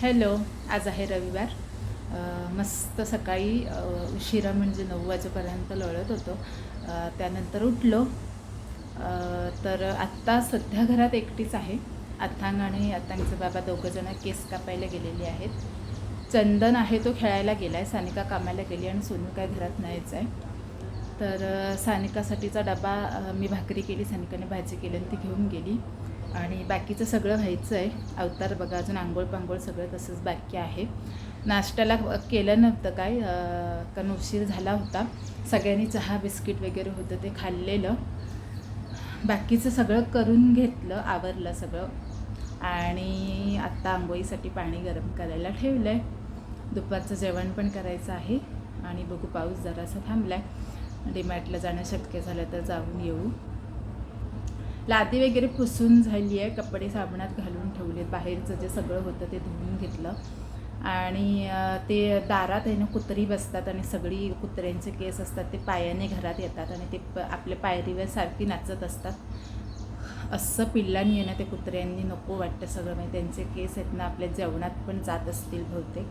Hello आज आहे रविवार. मस्त सकाळी उशिरा म्हणजे नऊ वाजेपर्यंत लढत होतो. त्यानंतर उठलो. तर आत्ता सध्या घरात एकटीच आहे. अथांग आणि अथांगचे बाबा दोघंजणं केस कापायला गेलेले आहेत. चंदन आहे तो खेळायला गेला आहे सानिका कामाला गेली आणि सोनू काय घरात नाहीच आहे. तर सानिकासाठीचा डबा मी भाकरी केली सानिकाने भाजी केली आणि ती घेऊन गेली. आणि बाकीचं सगळं व्हायचं आहे. अवतार बघा अजून आंघोळ पांघोळ सगळं तसंच बाकी आहे. नाश्त्याला केलं नव्हतं काय कारण उशीर झाला होता. सगळ्यांनी चहा बिस्किट वगैरे होतं ते खाल्लेलं. बाकीचं सगळं करून घेतलं आवरलं सगळं. आणि आत्ता आंघोळीसाठी पाणी गरम करायला ठेवलं आहे दुपारचं जेवण पण करायचं आहे. आणि बघू पाऊस जरासा थांबला आहे डीमॅटला जाणं शक्य झालं तर जाऊन येऊ. लादी वगैरे पुसून झाली आहे कपडे साबणात घालून ठेवलेत बाहेरचं जे सगळं होतं ते धुवून घेतलं. आणि ते दारात आहे ना कुत्री बसतात आणि सगळी कुत्र्यांचे केस असतात ते पायाने घरात येतात आणि ते प आपल्या पायरीवर सारखी नाचत असतात. असं पिल्लांनी आहे ना ते कुत्र्यांनी नको वाटतं सगळं. म्हणजे त्यांचे केस आहेत ना आपल्या जेवणात पण जात असतील बहुतेक.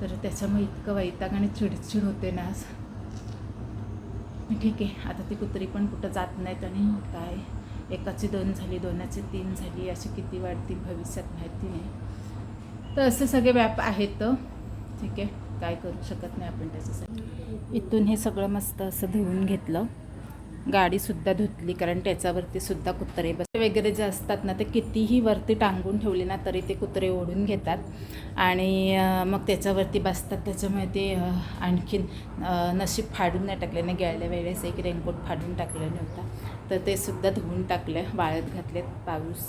तर त्याच्यामुळे इतकं वैताग आणि चिडचिड होते ना. ठीक आहे आता ती कुत्री पण कुठं जात नाहीत आणि काय? एकाची दोन झाली दोनाची तीन झाली अशी किती वाढतील भविष्यात माहिती नाही. तर असे सगळे व्याप आहेत. ठीक आहे. काय करू शकत नाही आपण त्याच्यासाठी. इथून हे सगळं मस्त असं धुवून घेतलं. गाडीसुद्धा धुतली कारण त्याच्यावरती सुद्धा कुत्रे बस वगैरे जे असतात ना ते कितीही वरती टांगून ठेवले ना तरी ते कुत्रे ओढून घेतात. आणि मग त्याच्यावरती बसतात. त्याच्यामुळे ते आणखीन नशीब फाडून नाही टाकले. नाही गेल्या वेळेस एक रेनकोट फाडून टाकलेला होता तर ते सुद्धा धुवून टाकलं वाळत घातलेत पाऊस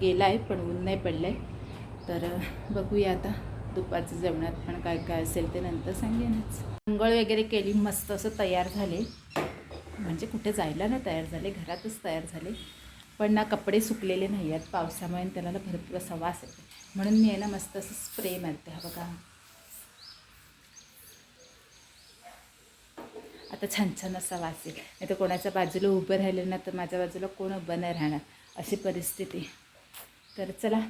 गेला आहे पण ऊन नाही पडलं आहे तर बघूया आता दुपारचं जेवणात पण काय काय असेल ते नंतर सांगेनच. अंघोळ वगैरे केली मस्त असं तयार झाले. म्हणजे कुठे जायला नाही तयार झाले घरातच तयार झाले. पण ना कपडे सुकलेले नाही आहेत पावसामुळे त्याला भरपूर असा वास येतो म्हणून मी आहे ना मस्त असं स्प्रे मारते हा बघा. आता छान छान असा वास येईल नाही तर कोणाच्या बाजूला उभं राहिलं ना तर माझ्या बाजूला कोण उभं नाही राहणार. अशी परिस्थिती. तर चला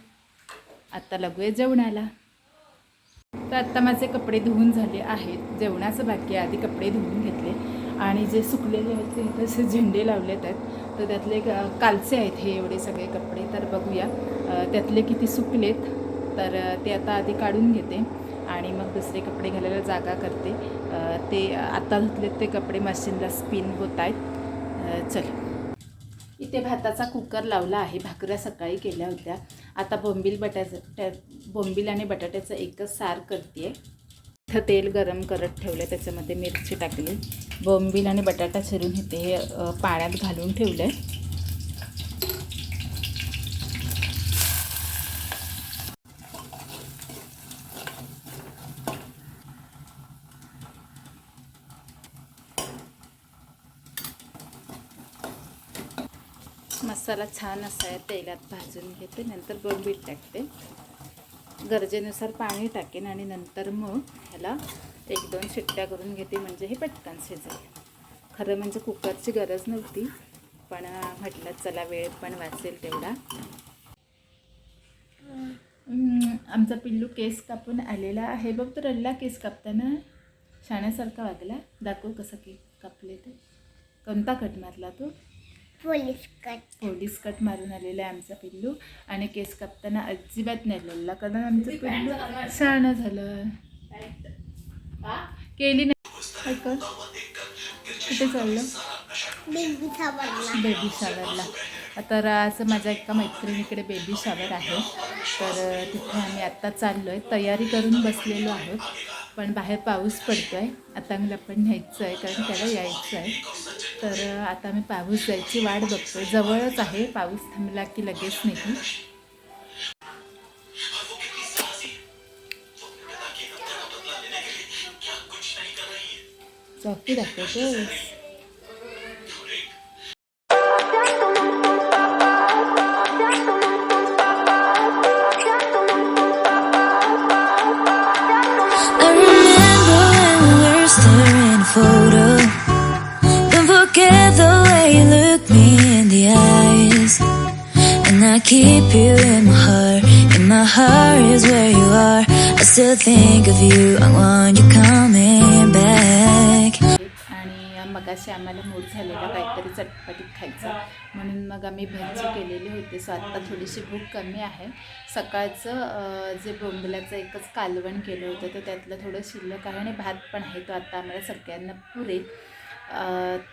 आत्ता लागूया जेवणाला. तर आत्ता माझे कपडे धुवून झाले आहेत. जेवणाचं बाकी आधी कपडे धुवून घेतले. आणि जे सुकलेले आहेत ते तसे झेंडे लावलेत आहेत. तर त्यातले कालचे आहेत हे एवढे सगळे कपडे. तर बघूया त्यातले किती सुकलेत. तर ते आता आधी काढून घेते. आणि मग दुसरे कपडे घालायला जागा करते. ते आता धुतलेत ते कपडे मशीनला स्पिन होत आहेत. चल. इथे भाताचा कुकर लावला आहे. भाकऱ्या सकाळी केल्या होत्या. आता बोंबील बटाट्या बोंबील आणि बटाट्याचं एकच सार करते इथं तेल गरम करत ठेवलं त्याच्यामध्ये मिरची टाकली. बोंबील आणि बटाटा चिरून इथे हे पाण्यात घालून ठेवलं आहे मसाला छान असा आहे तेलात भाजून घेते. नंतर बोंबील टाकते. गरजेनुसार पाणी टाकेन आणि नंतर मग ह्याला एक दोन शिट्ट्या करून घेते म्हणजे हे पटकन शिजेल. खरं म्हणजे कुकरची गरज नव्हती पण म्हटलं चला वेळ पण वाचेल तेवढा. आमचा पिल्लू केस कापून आलेला आहे. बघ तो रडला केस कापताना. शाण्यासारखा वागला. दाखव कसं केस कापले ते. कोणता कट मारला तो? Police cut. पोलीस कट मारून आलेला आहे आमचा पिल्लू. आणि केस कापताना अजिबात नाही. लढला कारण आमचं पिल्लू शहाणं झालं. केली नाही. कुठे चाललं? बेबी सावरला बेबी शावरला तर आज माझ्या एका मैत्रिणीकडे बेबी शावर आहे. तर तिथे आम्ही आत्ता चाललो आहे तयारी करून बसलेलो आहोत. पण बाहेर पाऊस पडतो आहे आता मला पण न्यायचं आहे कारण त्याला यायचं आहे. तर आता मी पाऊस जायची वाट बघतो. जवळच आहे. पाऊस थांबला की लगेच नाही. चौकी दाखवतो I keep you in my heart, and my heart is where you are. I still think of you. I want you coming back. आणि मगाशी आम्हाला मूड झालेला काहीतरी चटपटीत खायचं म्हणून मग आम्ही भजी केलेली होती सो आत्ता थोडीशी भूक कमी आहे सकाळचं जे बोंबल्याचं एकच कालवण केलं होतं तर त्यातलं थोडं शिल्लक आहे आणि भात पण आहे तो आत्ता आम्हाला सगळ्यांना पुरेल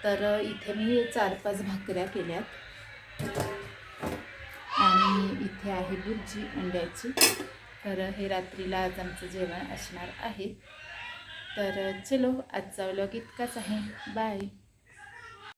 तर इथे मी चार पाच भाकऱ्या केल्यात आणि इथे आहे बुर्जी अंड्याची. तर हे रात्रीला आज आमचं जेवण असणार आहे. तर चलो आजचा व्लॉग इतकाच आहे. बाय